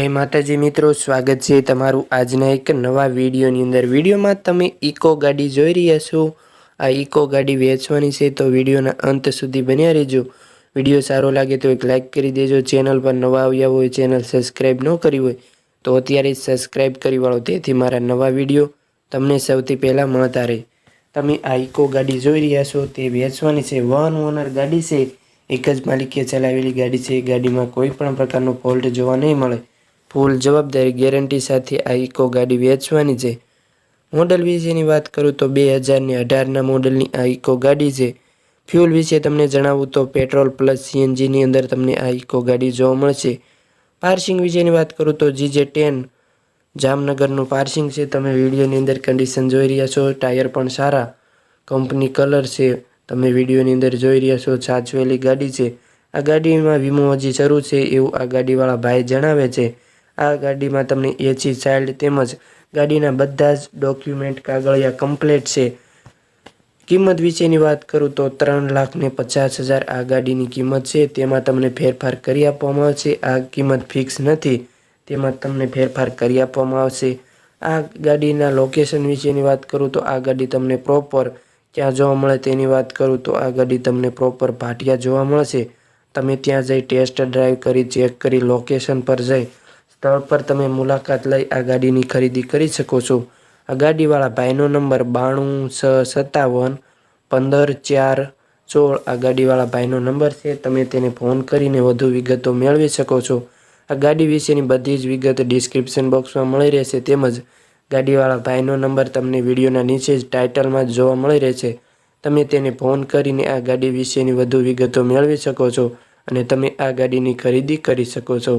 જય માતાજી મિત્રો, સ્વાગત છે તમારું આજના એક નવા વિડીયોની અંદર. વિડીયોમાં તમે ઇકો ગાડી જોઈ રહ્યા છો. આ ઇકો ગાડી વેચવાની છે, તો વિડીયોના અંત સુધી બન્યા રહેજો. વીડિયો સારો લાગે તો એક લાઇક કરી દેજો. ચેનલ પર નવા આવ્યા હોય, ચેનલ સબસ્ક્રાઈબ ન કરી હોય, તો અત્યારે સબસ્ક્રાઈબ કરી વાળો. તેથી મારા નવા વીડિયો તમને સૌથી પહેલાં મળતા રહે. તમે આ ઇકો ગાડી જોઈ રહ્યા છો, તે વેચવાની છે. વન ઓનર ગાડી છે. એક જ માલિકે ચલાવેલી ગાડી છે. ગાડીમાં કોઈ પણ પ્રકારનો ફોલ્ટ જોવા નહીં મળે. ફૂલ જવાબદારી ગેરંટી સાથે આ ઇકો ગાડી વેચવાની છે. મોડલ વિશેની વાત કરું તો બે હજારની અઢારના મોડલની આ ઇકો ગાડી છે. ફ્યુલ વિશે તમને જણાવું તો પેટ્રોલ પ્લસ સીએનજીની અંદર તમને આ ઇકો ગાડી જોવા મળશે. પાર્સિંગ વિશેની વાત કરું તો જીજે ટેન જામનગરનું પાર્સિંગ છે. તમે વિડીયોની અંદર કન્ડિશન જોઈ રહ્યા છો. ટાયર પણ સારા. કંપની કલર છે. તમે વિડીયોની અંદર જોઈ રહ્યા છો. સાચવેલી ગાડી છે. આ ગાડીમાં વીમો હજી શરૂ છે. એવું આ ગાડીવાળા ભાઈ જણાવે છે. આ ગાડીમાં તમને એસી ચાઇલ્ડ તેમજ ગાડીના બધા જ ડોક્યુમેન્ટ કાગળિયા કમ્પ્લીટ છે. કિંમત વિશેની વાત કરું તો ત્રણ લાખ ને પચાસ હજાર આ ગાડીની કિંમત છે. તેમાં તમને ફેરફાર કરી આપવામાં આવશે. આ કિંમત ફિક્સ નથી. તેમાં તમને ફેરફાર કરી આપવામાં આવશે. આ ગાડીના લોકેશન વિશેની વાત કરું તો આ ગાડી તમને પ્રોપર ક્યાં જોવા મળે તેની વાત કરું તો આ ગાડી તમને પ્રોપર ભાટિયા જોવા મળશે. તમે ત્યાં જઈ ટેસ્ટ ડ્રાઈવ કરી, ચેક કરી, લોકેશન પર જઈ સ્થળ પર તમે મુલાકાત લઈ આ ગાડીની ખરીદી કરી શકો છો. આ ગાડીવાળા ભાઈનો નંબર બાણું છ સત્તાવન પંદર ચાર સોળ. આ ગાડીવાળા ભાઈનો નંબર છે. તમે તેને ફોન કરીને વધુ વિગતો મેળવી શકો છો. આ ગાડી વિશેની બધી જ વિગત ડિસ્ક્રિપ્શન બોક્સમાં મળી રહેશે. તેમજ ગાડીવાળા ભાઈનો નંબર તમને વિડીયોના નીચે જ ટાઇટલમાં જોવા મળી રહેશે. તમે તેને ફોન કરીને આ ગાડી વિશેની વધુ વિગતો મેળવી શકો છો અને તમે આ ગાડીની ખરીદી કરી શકો છો.